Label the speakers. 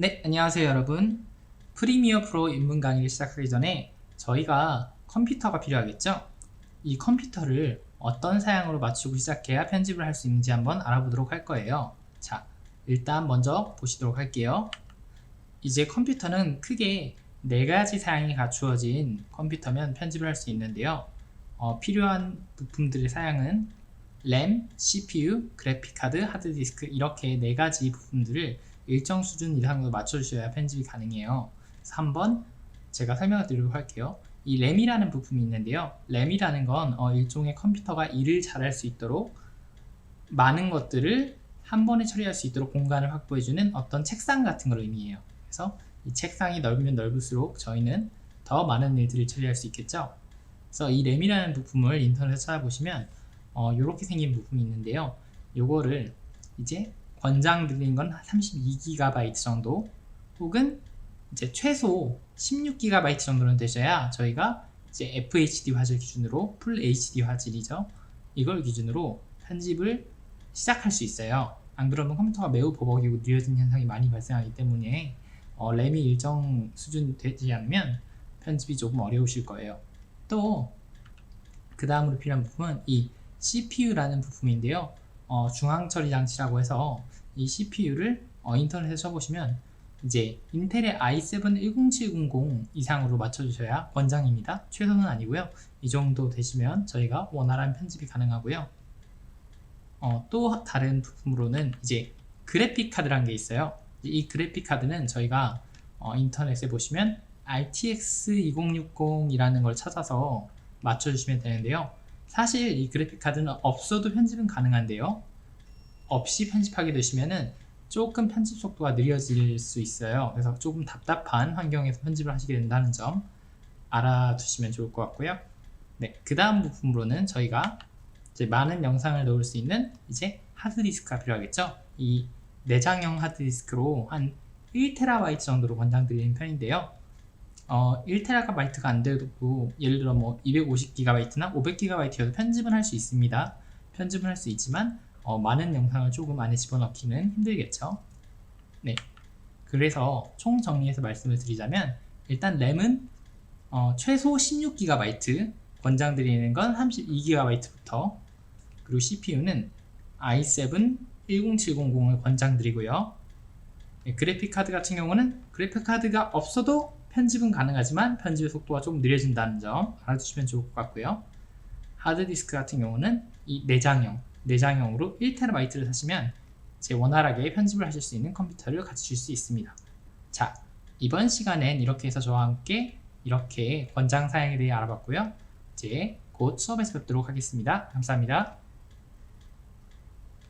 Speaker 1: 네, 안녕하세요 여러분. 프리미어 프로 입문 강의를 시작하기 전에 저희가 컴퓨터가 필요하겠죠? 이 컴퓨터를 어떤 사양으로 맞추고 시작해야 편집을 할 수 있는지 한번 알아보도록 할 거예요. 자, 일단 먼저 보시도록 할게요. 이제 컴퓨터는 크게 네 가지 사양이 갖추어진 컴퓨터면 편집을 할 수 있는데요. 어, 필요한 부품들의 사양은 램, CPU, 그래픽카드, 하드디스크 이렇게 네 가지 부품들을 일정 수준 이상으로 맞춰주셔야 편집이 가능해요. 그래서 한번 제가 설명을 드리도록 할게요. 이 램이라는 부품이 있는데요. 램이라는 건 어, 일종의 컴퓨터가 일을 잘할 수 있도록 많은 것들을 한 번에 처리할 수 있도록 공간을 확보해주는 어떤 책상 같은 걸 의미해요. 그래서 이 책상이 넓으면 넓을수록 저희는 더 많은 일들을 처리할 수 있겠죠. 그래서 이 램이라는 부품을 인터넷에 찾아보시면 어, 이렇게 생긴 부품이 있는데요. 요거를 이제 권장 드리는 건 32GB 정도 혹은 이제 최소 16GB 정도는 되셔야 저희가 이제 FHD 화질 기준으로 풀 HD 화질이죠. 이걸 기준으로 편집을 시작할 수 있어요. 안 그러면 컴퓨터가 매우 버벅이고 느려진 현상이 많이 발생하기 때문에 어, 램이 일정 수준 되지 않으면 편집이 조금 어려우실 거예요. 또 그 다음으로 필요한 부품은 이 CPU라는 부품인데요. 어, 중앙 처리 장치라고 해서 이 CPU를 어, 인터넷에 쳐보시면 이제 인텔의 i7 10700 이상으로 맞춰주셔야 권장입니다. 최소는 아니고요. 이 정도 되시면 저희가 원활한 편집이 가능하고요. 어, 또 다른 부품으로는 이제 그래픽 카드라는 게 있어요. 이 그래픽 카드는 저희가 어, 인터넷에 보시면 RTX 2060이라는 걸 찾아서 맞춰주시면 되는데요. 사실 이 그래픽 카드는 없어도 편집은 가능한데요. 없이 편집하게 되시면은 조금 편집 속도가 느려질 수 있어요. 그래서 조금 답답한 환경에서 편집을 하시게 된다는 점 알아두시면 좋을 것 같고요. 네, 그 다음 부품으로는 저희가 이제 많은 영상을 넣을 수 있는 이제 하드디스크가 필요하겠죠. 이 내장형 하드디스크로 한 1TB 정도로 권장드리는 편인데요. 어, 1TB가 안 돼도 예를 들어 뭐 250GB나 500GB여도 편집은 할 수 있습니다. 편집은 할 수 있지만 어, 많은 영상을 조금 안에 집어넣기는 힘들겠죠. 네. 그래서 총 정리해서 말씀을 드리자면 일단 램은 어, 최소 16GB 권장드리는 건 32GB부터 그리고 CPU는 i7 10700을 권장드리고요. 네, 그래픽 카드 같은 경우는 그래픽 카드가 없어도 편집은 가능하지만 편집의 속도가 조금 느려진다는 점 알아두시면 좋을 것 같고요. 하드디스크 같은 경우는 이 내장형, 내장형으로 1TB를 사시면 이제 원활하게 편집을 하실 수 있는 컴퓨터를 갖추실 수 있습니다. 자, 이번 시간엔 이렇게 해서 저와 함께 이렇게 권장 사양에 대해 알아봤고요. 이제 곧 수업에서 뵙도록 하겠습니다. 감사합니다.